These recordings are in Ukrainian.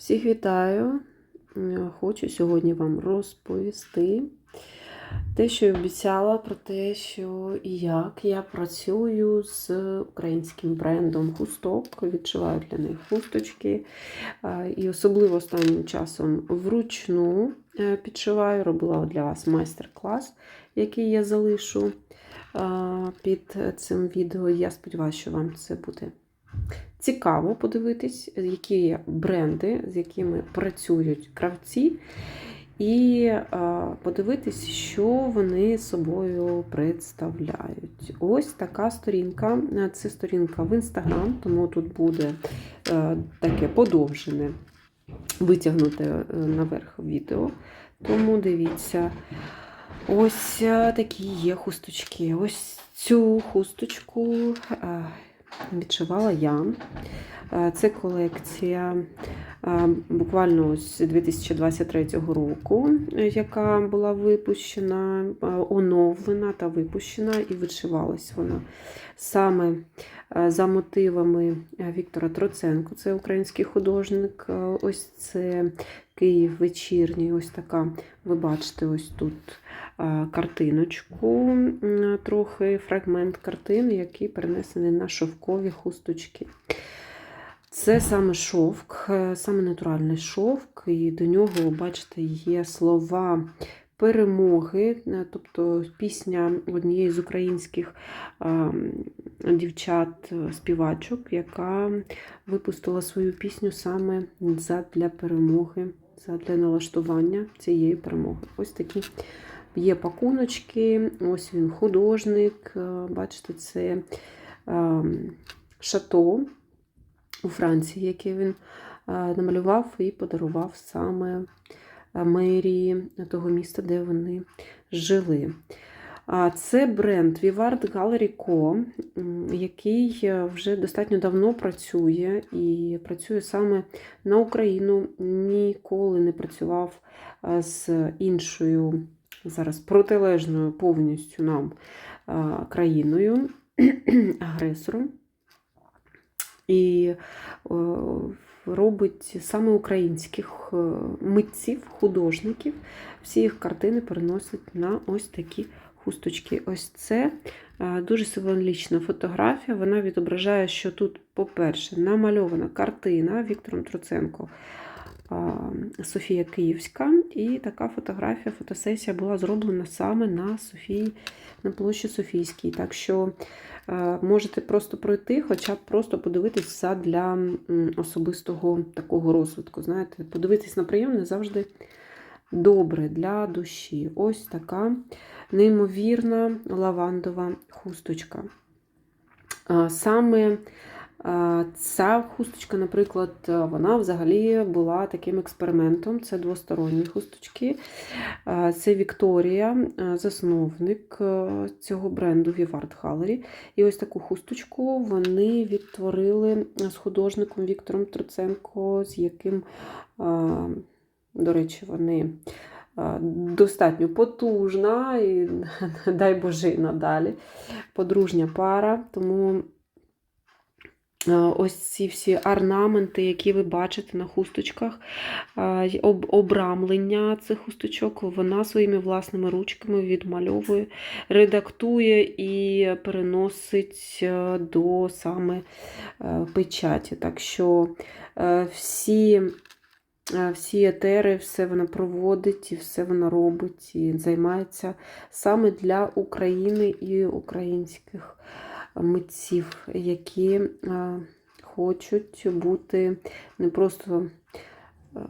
Всіх вітаю! Е, Хочу сьогодні вам розповісти те, що я обіцяла про те, що і як я працюю з українським брендом хусток, відшиваю для них хусточки. Е, І особливо останнім часом вручну е, підшиваю. Робила для вас майстер-клас, який я залишу під цим відео. Я сподіваюся, що вам це буде цікаво подивитись, які бренди, з якими працюють кравці, і е, подивитись, що вони собою представляють. Ось така сторінка. Це сторінка в інстаграм, тому тут буде е, таке подовжене, витягнуте е, наверх відео. Тому дивіться. Ось такі є хусточки. Ось цю хусточку відшивала я. Е, Це колекція е, буквально ось 2023 року, е, яка була випущена, оновлена та випущена, і відшивалась вона саме за мотивами Віктора Троценко, це український художник. Ось це Київ вечірній. Ось така, ви бачите, ось тут е, картиночку, трохи фрагмент картини, який перенесений на шовкові хусточки. Це саме шовк, е, саме натуральний шовк, і до нього, бачите, є слова перемоги, е, тобто пісня однієї з українських е, дівчат-співачок, яка випустила свою пісню саме для перемоги, для налаштування цієї перемоги. Ось такі є пакуночки, ось він художник. е, Бачите, це е, шато у Франції, яке він е, намалював і подарував саме мерії того міста, де вони жили. Це бренд Vivart Gallery Co., який е, вже достатньо давно працює і працює саме на Україну. Ніколи не працював е, з іншою зараз протилежною повністю нам е, країною, агресором. І робить саме українських митців, художників. Всі їх картини переносить на ось такі хусточки. Ось це е, дуже символічна фотографія. Вона відображає, що тут, по-перше, намальована картина Віктором Троценко. Софія Київська, і така фотографія, фотосесія була зроблена саме на Софії, на площі Софійській. Так що е, можете просто пройти, хоча б просто подивитися для особистого такого розвитку. Знаєте, подивитись на прийом не завжди добре для душі. Ось така неймовірна лавандова хусточка. Саме ця хусточка, наприклад, вона взагалі була таким експериментом. Це двосторонні хусточки. Це Вікторія, засновник цього бренду Vivart Gallery. І ось таку хусточку вони відтворили з художником Віктором Троценко, з яким, до речі, вони достатньо потужна і, дай Боже, надалі подружня пара. Тому Ось ці всі орнаменти, які ви бачите на хусточках, обрамлення цих хусточок, вона своїми власними ручками відмальовує, редактує і переносить е, до саме е, печаті. Так що е, всі, всі етери, все вона проводить і все вона робить і займається саме для України і українських митців, які е, хочуть бути не просто е,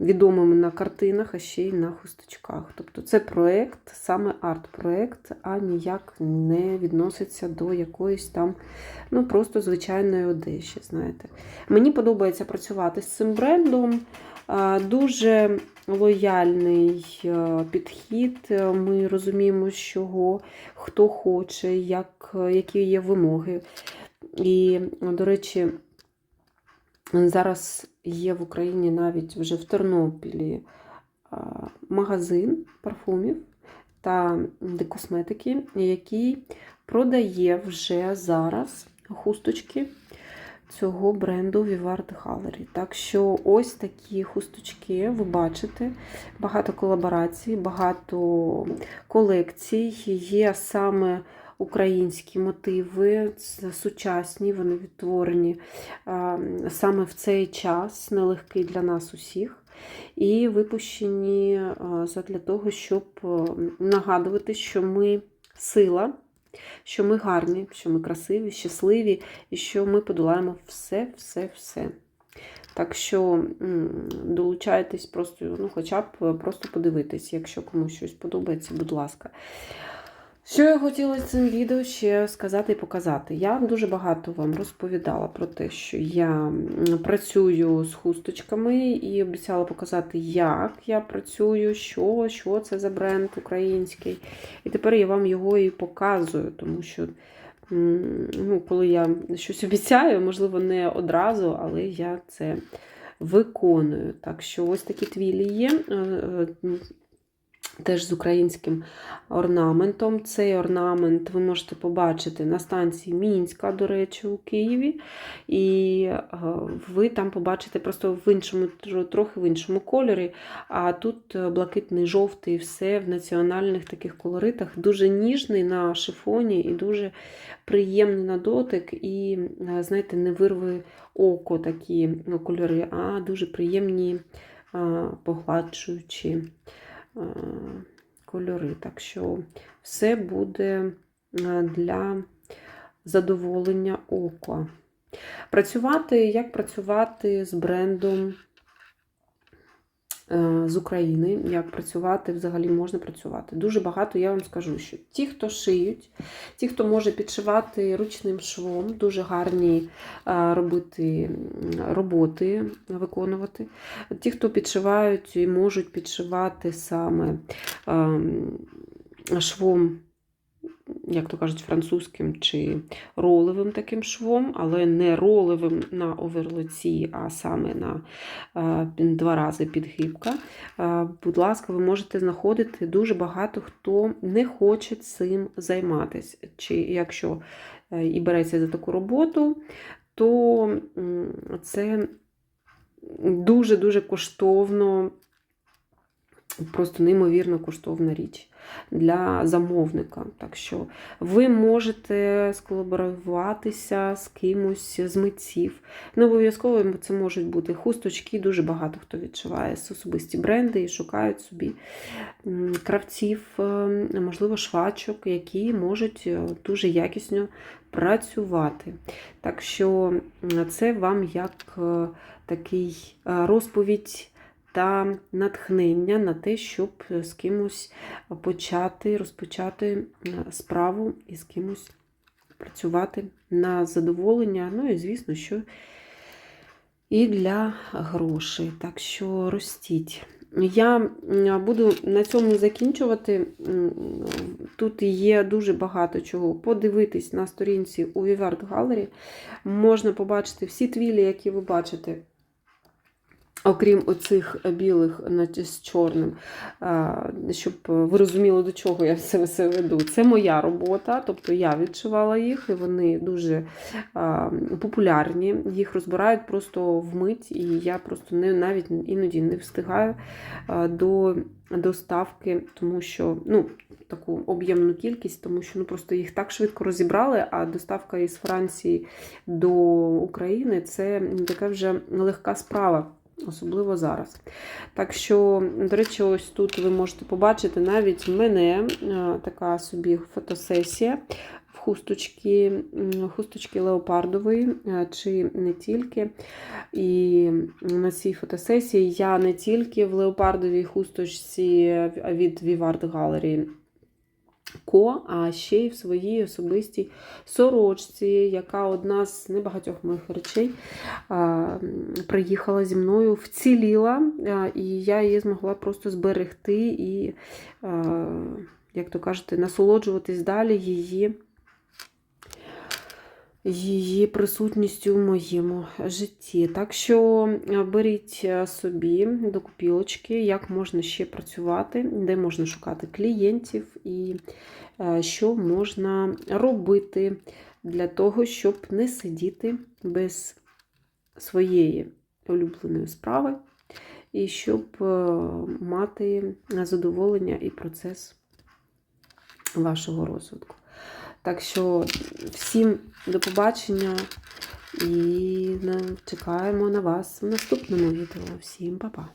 відомими на картинах, а ще й на хусточках. Тобто це проєкт, саме арт-проєкт, а ніяк не відноситься до якоїсь там ну, просто звичайної одежі. знаєте. Мені подобається працювати з цим брендом. Е, Дуже лояльний е, підхід. Е, Ми розуміємо, чого хто хоче, як, які є вимоги. І, до речі, зараз є в Україні навіть вже в Тернопілі магазин парфумів та косметики, який продає вже зараз хусточки цього бренду Vivart Gallery. Так що ось такі хусточки ви бачите. Багато колаборацій, багато колекцій. Є саме українські мотиви, сучасні, вони відтворені саме в цей час, нелегкий для нас усіх. І випущені а, задля того, щоб нагадувати, що ми сила, що ми гарні, що ми красиві, щасливі, і що ми подолаємо все, все, все. Так що долучайтесь просто, ну, хоча б просто подивитись, якщо комусь щось подобається, будь ласка. Що я хотіла цим відео ще сказати і показати? Я дуже багато вам розповідала про те, що я працюю з хусточками і обіцяла показати, як я працюю, що, що це за бренд український. І тепер я вам його і показую, тому що ну, коли я щось обіцяю, можливо, не одразу, але я це виконую. Так що ось такі твілі є. Теж з українським орнаментом. Цей орнамент ви можете побачити на станції Мінська, до речі, у Києві. І е, ви там побачите просто в іншому, трохи в іншому кольорі. А тут е, блакитний, жовтий, все в національних таких колоритах. Дуже ніжний на шифоні і дуже приємний на дотик. І, е, знаєте, не вирви око такі ну, кольори, а дуже приємні, погладшуючі е, кольори. Так що все буде е, для задоволення ока. Працювати, як працювати з брендом е, з України, як працювати, взагалі можна працювати. Дуже багато я вам скажу, що ті, хто шиють, ті, хто може підшивати ручним швом, дуже гарні е, робити роботи, виконувати. Ті, хто підшивають і можуть підшивати саме ем, швом, як то кажуть, французьким чи ролевим таким швом, але не ролевим на оверлоці, а саме на е, два рази підгибка. Е, Будь ласка, ви можете знаходити дуже багато хто не хоче цим займатися. Чи якщо е, і береться за таку роботу, то це дуже-дуже коштовно, просто неймовірно коштовна річ для замовника. Так що ви можете сколаборуватися з кимось з митців. Не обов'язково це можуть бути хусточки, дуже багато хто відшиває особисті бренди і шукають собі кравців, е, можливо, швачок, які можуть е, дуже якісно працювати. Так що це вам як е, такий розповідь та натхнення на те, щоб з кимось почати, розпочати е, справу і з кимось працювати на задоволення. Ну і, звісно, що і для грошей. Так що ростіть. Я буду на цьому закінчувати. Тут є дуже багато чого. Подивитись на сторінці у Vivart Gallery. Можна побачити всі твілі, які ви бачите. Окрім оцих білих з чорним, щоб ви розуміли, до чого я це все веду. Це моя робота, тобто я відшивала їх, і вони дуже популярні. Їх розбирають просто вмить, і я просто не навіть іноді не встигаю до доставки, тому що ну, таку об'ємну кількість, тому що ну, просто їх так швидко розібрали, а доставка із Франції до України це така вже легка справа. Особливо зараз. Так що, до речі, ось тут ви можете побачити навіть мене е, така собі фотосесія в хусточки, хусточки леопардової, е, чи не тільки. І на цій фотосесії я не тільки в леопардовій хусточці від Vivart Gallery Ко, а ще й в своїй особистій сорочці, яка одна з небагатьох моїх речей приїхала зі мною, вціліла, і я її змогла просто зберегти і, як то кажете, насолоджуватись далі її. Її присутністю в моєму житті. Так що е, беріть е, собі до купілочки, як можна ще працювати, де можна шукати клієнтів і е, що можна робити для того, щоб не сидіти без своєї улюбленої справи, і щоб мати задоволення і процес вашого розвитку. Так що всім до побачення і чекаємо на вас в наступному відео. Всім па-па!